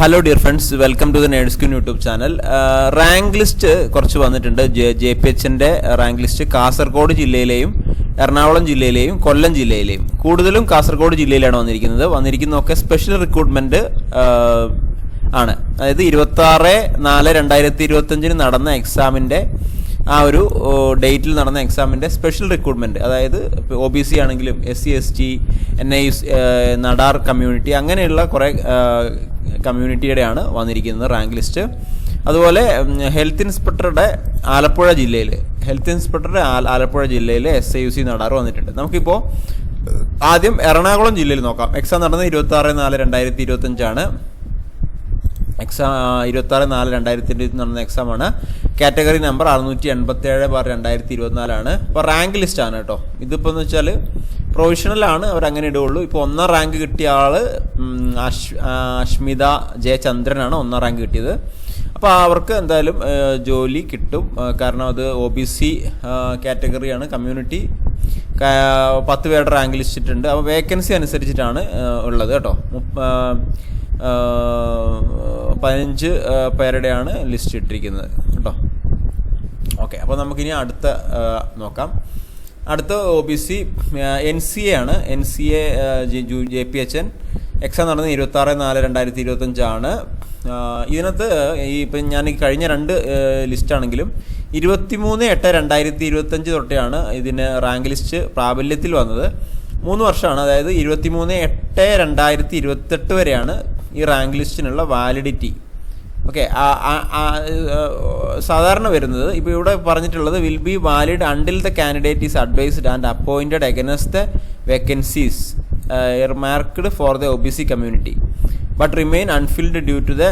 Hello dear friends welcome to the nurse queen YouTube channel rank list കുറച്ച് വന്നിട്ടുണ്ട്. J P എച്ചിന്റെ rank list Kasaragod ജില്ലയിലെയും എറണാകുളം ജില്ലയിലെയും കൊല്ലം ജില്ലയിലെയും. കൂടുതലും കാസർഗോഡ് ജില്ലയിലാണ് വന്നിരിക്കുന്നത്. വന്നിരിക്കുന്നതൊക്കെ സ്പെഷ്യൽ റിക്രൂട്ട്മെന്റ് ആണ്. അതായത് ഇരുപത്തി ആറ് നാല് രണ്ടായിരത്തി ഇരുപത്തഞ്ചിന് നടന്ന എക്സാമിന്റെ ആ ഒരു ഡേറ്റിൽ നടന്ന എക്സാമിന്റെ സ്പെഷ്യൽ റിക്രൂട്ട്മെന്റ് അതായത് ഒ ബി സി ആണെങ്കിലും S C S T N I Nadar community അങ്ങനെയുള്ള കുറേ കമ്മ്യൂണിറ്റിയുടെയാണ് വന്നിരിക്കുന്നത് റാങ്ക് ലിസ്റ്റ്. അതുപോലെ ഹെൽത്ത് ഇൻസ്പെക്ടറുടെ ആലപ്പുഴ ജില്ലയിൽ ഹെൽത്ത് ഇൻസ്പെക്ടറുടെ ആലപ്പുഴ ജില്ലയിൽ S I U C Nadar വന്നിട്ടുണ്ട്. നമുക്കിപ്പോൾ ആദ്യം എറണാകുളം ജില്ലയിൽ നോക്കാം. എക്സാം നടന്നത് ഇരുപത്തി ആറ് നാല് രണ്ടായിരത്തി ഇരുപത്തഞ്ചാണ്. എക്സാം ഇരുപത്തി ആറ് നാല് രണ്ടായിരത്തി ഇരുപത്തി നടന്ന എക്സാമാണ് കാറ്റഗറി നമ്പർ അറുന്നൂറ്റി എൺപത്തി ഏഴ് ബാർ രണ്ടായിരത്തി ഇരുപത്തിനാലാണ്. ഇപ്പോൾ റാങ്ക് ലിസ്റ്റാണ് കേട്ടോ. ഇതിപ്പോൾ എന്ന് വെച്ചാൽ പ്രൊവിഷണലാണ് അവർ അങ്ങനെ ഇടുകയുള്ളൂ. ഇപ്പോൾ ഒന്നാം റാങ്ക് കിട്ടിയ ആൾ അഷ്മിത ജയചന്ദ്രനാണ് ഒന്നാം റാങ്ക് കിട്ടിയത്. അപ്പോൾ അവർക്ക് എന്തായാലും ജോലി കിട്ടും. കാരണം അത് ഒ ബി സി കാറ്റഗറിയാണ് കമ്മ്യൂണിറ്റി പത്ത് പേരുടെ റാങ്ക് ലിസ്റ്റിട്ടുണ്ട് അപ്പോൾ വേക്കൻസി അനുസരിച്ചിട്ടാണ് ഉള്ളത് കേട്ടോ. പതിനഞ്ച് പേരുടെയാണ് ലിസ്റ്റ് ഇട്ടിരിക്കുന്നത് കേട്ടോ. ഓക്കെ അപ്പോൾ നമുക്കിനി അടുത്ത നോക്കാം. അടുത്ത O B C N C A ആണ്. N C A J P H N. Exam നടന്നത് ഇരുപത്തി ആറ് നാല് രണ്ടായിരത്തി ഇരുപത്തഞ്ചാണ്. ഇതിനകത്ത് ഈ ഇപ്പം ഞാൻ ഈ കഴിഞ്ഞ രണ്ട് ലിസ്റ്റാണെങ്കിലും ഇരുപത്തിമൂന്ന് എട്ട് രണ്ടായിരത്തി ഇരുപത്തഞ്ച് തൊട്ടെയാണ് ഇതിന് റാങ്ക് ലിസ്റ്റ് പ്രാബല്യത്തിൽ വന്നത്. മൂന്ന് വർഷമാണ്. അതായത് ഇരുപത്തിമൂന്ന് എട്ട് രണ്ടായിരത്തി ഇരുപത്തെട്ട് വരെയാണ് ഈ റാങ്ക് ലിസ്റ്റിനുള്ള വാലിഡിറ്റി ഓക്കെ സാധാരണ വരുന്നത് ഇപ്പോൾ ഇവിടെ പറഞ്ഞിട്ടുള്ളത് will be valid until the candidate is advised and appointed against the vacancies marked for the O B C community but remain unfilled due to the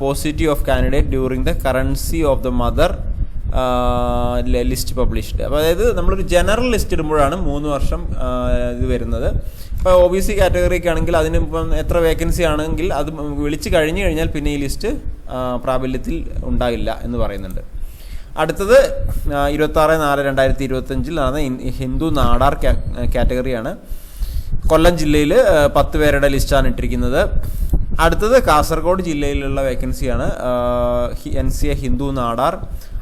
positive of candidate during the currency of the mother list published. അപ്പോൾ അതായത് നമ്മളൊരു general list ഇടുമ്പോഴാണ് മൂന്ന് വർഷം ഇത് വരുന്നത്. ഇപ്പോൾ O B C കാറ്റഗറിക്ക് ആണെങ്കിൽ അതിന് ഇപ്പം എത്ര വേക്കൻസി ആണെങ്കിൽ അത് വിളിച്ച് കഴിഞ്ഞു കഴിഞ്ഞാൽ പിന്നെ ഈ ലിസ്റ്റ് പ്രാബല്യത്തിൽ ഉണ്ടാകില്ല എന്ന് പറയുന്നുണ്ട്. അടുത്തത് ഇരുപത്താറ് നാല് രണ്ടായിരത്തി ഇരുപത്തഞ്ചിൽ നടന്ന ഹിന്ദു നാടാർ കാറ്റഗറിയാണ്. കൊല്ലം ജില്ലയിൽ പത്ത് പേരുടെ ലിസ്റ്റാണ് ഇട്ടിരിക്കുന്നത്. അടുത്തത് കാസർഗോഡ് ജില്ലയിലുള്ള വേക്കൻസിയാണ് N C A Hindu Nadar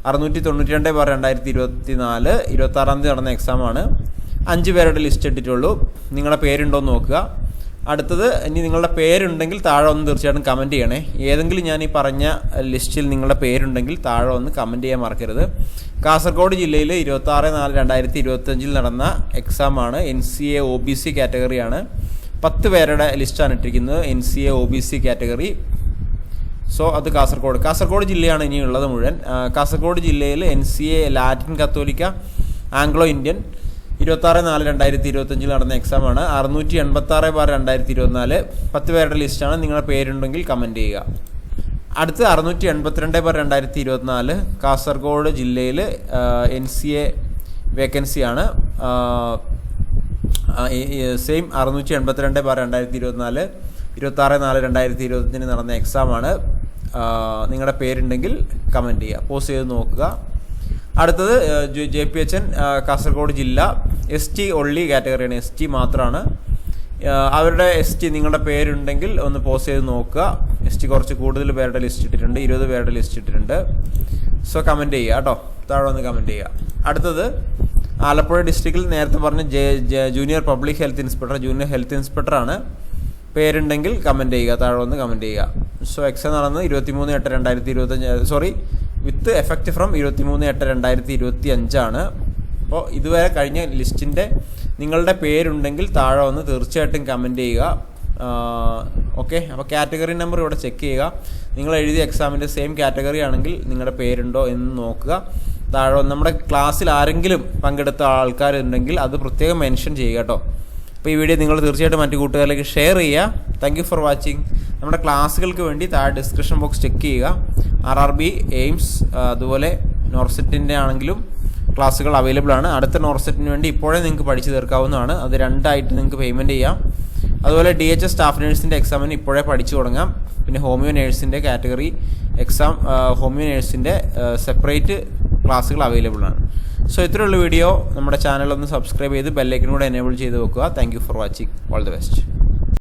അറുന്നൂറ്റി തൊണ്ണൂറ്റി രണ്ട് ബാർ രണ്ടായിരത്തി ഇരുപത്തി നാല് ഇരുപത്തി ആറാം തീയതി നടന്ന എക്സാമാണ് അഞ്ച് പേരുടെ ലിസ്റ്റ് ഇട്ടിട്ടുള്ളൂ. നിങ്ങളുടെ പേരുണ്ടോ എന്ന് നോക്കുക. അടുത്തത് ഇനി നിങ്ങളുടെ പേരുണ്ടെങ്കിൽ താഴെ ഒന്ന് തീർച്ചയായിട്ടും കമന്റ് ചെയ്യണേ. ഏതെങ്കിലും ഞാൻ ഈ പറഞ്ഞ ലിസ്റ്റിൽ നിങ്ങളുടെ പേരുണ്ടെങ്കിൽ താഴെ ഒന്ന് കമന്റ് ചെയ്യാൻ മറക്കരുത്. കാസർഗോഡ് ജില്ലയിൽ ഇരുപത്താറ് നാല് രണ്ടായിരത്തി ഇരുപത്തഞ്ചിൽ നടന്ന എക്സാമാണ് N C A O B C കാറ്റഗറിയാണ് പത്ത് പേരുടെ ലിസ്റ്റാണ് ഇട്ടിരിക്കുന്നത്. N C A O B C category so അത് കാസർഗോഡ്. കാസർഗോഡ് ജില്ലയാണ് ഇനിയുള്ളത് മുഴുവൻ. കാസർഗോഡ് ജില്ലയിൽ N C A Latin Catholic Anglo Indian ഇരുപത്താറ് നാല് രണ്ടായിരത്തി ഇരുപത്തഞ്ചിൽ നടന്ന എക്സാമാണ് അറുന്നൂറ്റി എൺപത്താറ് ബാർ രണ്ടായിരത്തി ഇരുപത്തിനാല് പത്ത് പേരുടെ ലിസ്റ്റാണ് നിങ്ങളുടെ പേരുണ്ടെങ്കിൽ കമന്റ് ചെയ്യുക. അടുത്ത് അറുന്നൂറ്റി എൺപത്തിരണ്ട് ബാർ രണ്ടായിരത്തി ഇരുപത്തിനാല് കാസർഗോഡ് ജില്ലയിൽ എൻ സി എ വേക്കൻസിയാണ് സെയിം അറുന്നൂറ്റി എൺപത്തിരണ്ട് ബാർ രണ്ടായിരത്തി ഇരുപത്തിനാല് ഇരുപത്താറ് നാല് രണ്ടായിരത്തി ഇരുപത്തഞ്ചിന് നടന്ന എക്സാമാണ് നിങ്ങളുടെ പേരുണ്ടെങ്കിൽ കമന്റ് ചെയ്യുക. പോസ്റ്റ് ചെയ്ത് നോക്കുക. അടുത്തത് J P H N Kasaragod ജില്ല. എസ് ടി ഒള്ളി കാറ്റഗറിയാണ് എസ് ടി മാത്രമാണ് അവരുടെ എസ് ടി നിങ്ങളുടെ പേരുണ്ടെങ്കിൽ ഒന്ന് പോസ്റ്റ് ചെയ്ത് നോക്കുക. എസ് ടി കുറച്ച് കൂടുതൽ പേരുടെ ലിസ്റ്റ് ഇട്ടിട്ടുണ്ട്. ഇരുപത് പേരുടെ ലിസ്റ്റ് ഇട്ടിട്ടുണ്ട്. സോ കമന്റ് ചെയ്യുക കേട്ടോ. താഴെ ഒന്ന് കമന്റ് ചെയ്യുക. അടുത്തത് ആലപ്പുഴ ഡിസ്ട്രിക്റ്റിൽ നേരത്തെ പറഞ്ഞ junior public health inspector junior health ഇൻസ്പെക്ടറാണ് പേരുണ്ടെങ്കിൽ കമന്റ് ചെയ്യുക. താഴെ ഒന്ന് കമന്റ് ചെയ്യുക. സോ എക്സ് നടന്നത് ഇരുപത്തിമൂന്ന് എട്ട് രണ്ടായിരത്തി ഇരുപത്തഞ്ച് സോറി വിത്ത് എഫക്റ്റ് ഫ്രം ഇരുപത്തിമൂന്ന് എട്ട് രണ്ടായിരത്തി ഇരുപത്തി അഞ്ചാണ് അപ്പോൾ ഇതുവരെ കഴിഞ്ഞ ലിസ്റ്റിന്റെ നിങ്ങളുടെ പേരുണ്ടെങ്കിൽ താഴെ വന്ന് തീർച്ചയായിട്ടും കമന്റ് ചെയ്യുക. ഓക്കെ അപ്പോൾ കാറ്റഗറി നമ്പർ ഇവിടെ ചെക്ക് ചെയ്യുക. നിങ്ങൾ എഴുതിയ എക്സാമിന്റെ സെയിം കാറ്റഗറി ആണെങ്കിൽ നിങ്ങളുടെ പേരുണ്ടോ എന്ന് നോക്കുക. താഴെ നമ്മുടെ ക്ലാസ്സിൽ ആരെങ്കിലും പങ്കെടുത്ത ആൾക്കാരുണ്ടെങ്കിൽ അത് പ്രത്യേകം മെൻഷൻ ചെയ്യുക കേട്ടോ. അപ്പോൾ ഈ വീഡിയോ നിങ്ങൾ തീർച്ചയായിട്ടും മറ്റു കൂട്ടുകാരിലേക്ക് ഷെയർ ചെയ്യുക. താങ്ക് യു ഫോർ വാച്ചിങ് നമ്മുടെ ക്ലാസ്സുകൾക്ക് വേണ്ടി താഴെ ഡിസ്ക്രിപ്ഷൻ ബോക്സ് ചെക്ക് ചെയ്യുക. ആർ ആർ ബി എയിംസ് അതുപോലെ നോർസെറ്റിന്റെ ആണെങ്കിലും ക്ലാസ്സുകൾ അവൈലബിൾ ആണ്. അടുത്ത നോർസെറ്റിന് വേണ്ടി ഇപ്പോഴേ നിങ്ങൾക്ക് പഠിച്ചു തീർക്കാവുന്നതാണ്. അത് രണ്ടായിട്ട് നിങ്ങൾക്ക് പേയ്മെന്റ് ചെയ്യാം. അതുപോലെ ഡി എച്ച് എസ് സ്റ്റാഫ് നേഴ്സിന്റെ എക്സാമിന് ഇപ്പോഴേ പഠിച്ചു തുടങ്ങാം. പിന്നെ ഹോമിയോ നേഴ്സിന്റെ കാറ്റഗറി എക്സാം ഹോമിയോ നേഴ്സിന്റെ സെപ്പറേറ്റ് ക്ലാസ്സുകൾ അവൈലബിൾ ആണ്. സോ ഇത്രയുള്ള വീഡിയോ നമ്മുടെ ചാനൽ ഒന്ന് സബ്സ്ക്രൈബ് ചെയ്ത് ബെല്ലൈക്കൻ കൂടെ എനേബിൾ ചെയ്ത് വെക്കുക. Thank for watching all the best